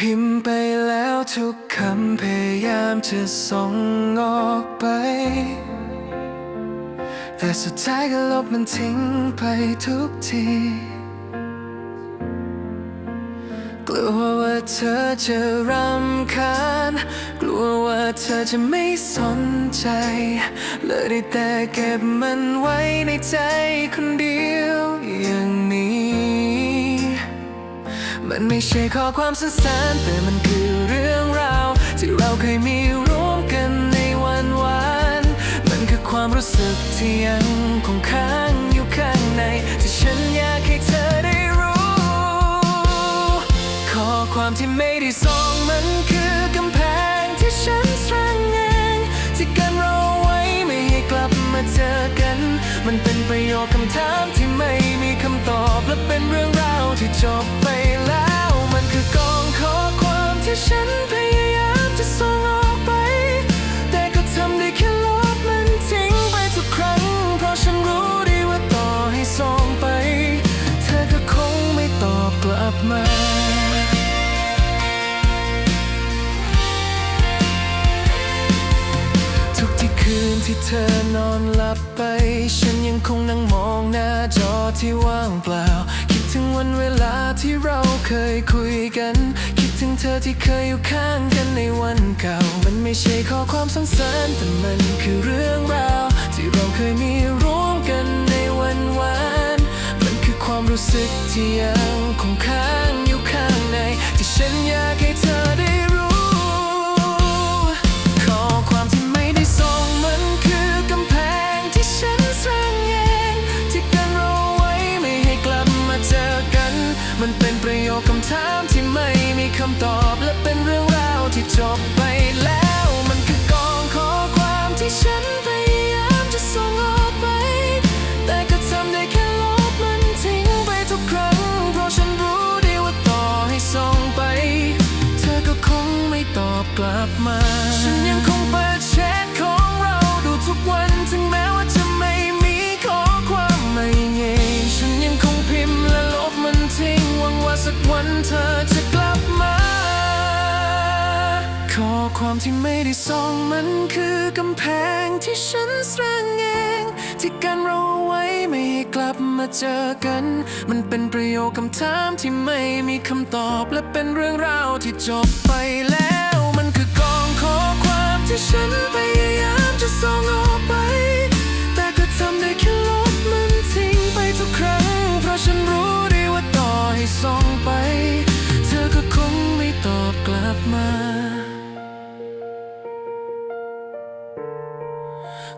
พิมไปแล้วทุกคำพยายามจะส่งออกไป แต่สุดท้ายก็ลบมันทิ้งไปทุกที กลัวว่าเธอจะรำคาญ กลัวว่าเธอจะไม่สนใจ เลยได้แต่เก็บมันไว้ในใจคนเดียวอย่างนี้ มันไม่ใช่ข้อความสั้นๆแต่มันคือเรื่องราว ที่เราเคยมีร่วมกันในวันวาน มันคือความรู้สึกที่ยังคงค้างอยู่ข้างในที่ฉัน ประโยคคำถามที่ไม่มีคำตอบและเป็นเรื่องราวที่จบไปแล้ว มันคือกองข้อความ ที่คืนที่เธอนอนหลับไป ฉันยังคงนั่งมองหน้าจอที่ว่างเปล่า คิดถึงวันเวลาที่เราเคยคุยกัน คิดถึงเธอที่เคยอยู่ข้างกันในวันเก่า มันไม่ใช่ข้อความสั้นๆแต่มันคือเรื่องราว ที่เราเคยมีร่วมกันในวันวานมันคือความรู้สึกที่ยังคงค้างอยู่ข้างใน ที่ฉันอยากให้เธอได้ คำตอบและเป็นเรื่องราวที่จบไปแล้ว มันคือกองข้อความที่ฉันพยายามจะส่งออกไป แต่ก็ทำได้แค่ลบมันทิ้งไปทุกครั้ง เพราะฉันรู้ดีว่าต่อให้ส่งไป เธอก็คงไม่ตอบกลับมา ฉันยังคงเปิดแชทของเราดูทุกวันถึงแม้ว่าจะไม่มีข้อความไม่เงยฉันยังคงพิมพ์และลบมันทิ้งหวังว่าสักวันเธอจะ ความที่ไม่ได้ส่องมันคือกำแพงที่ฉันสร้างเองที่กันเราเอาไว้ไม่ให้กลับมาเจอกัน มันเป็นประโยคคำถามที่ไม่มีคำตอบ และเป็นเรื่องราวที่จบไปแล้ว มันคือกองข้อความที่ฉันพยายามจะส่ง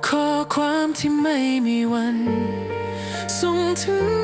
ข้อความที่ไม่มีวันส่งถึง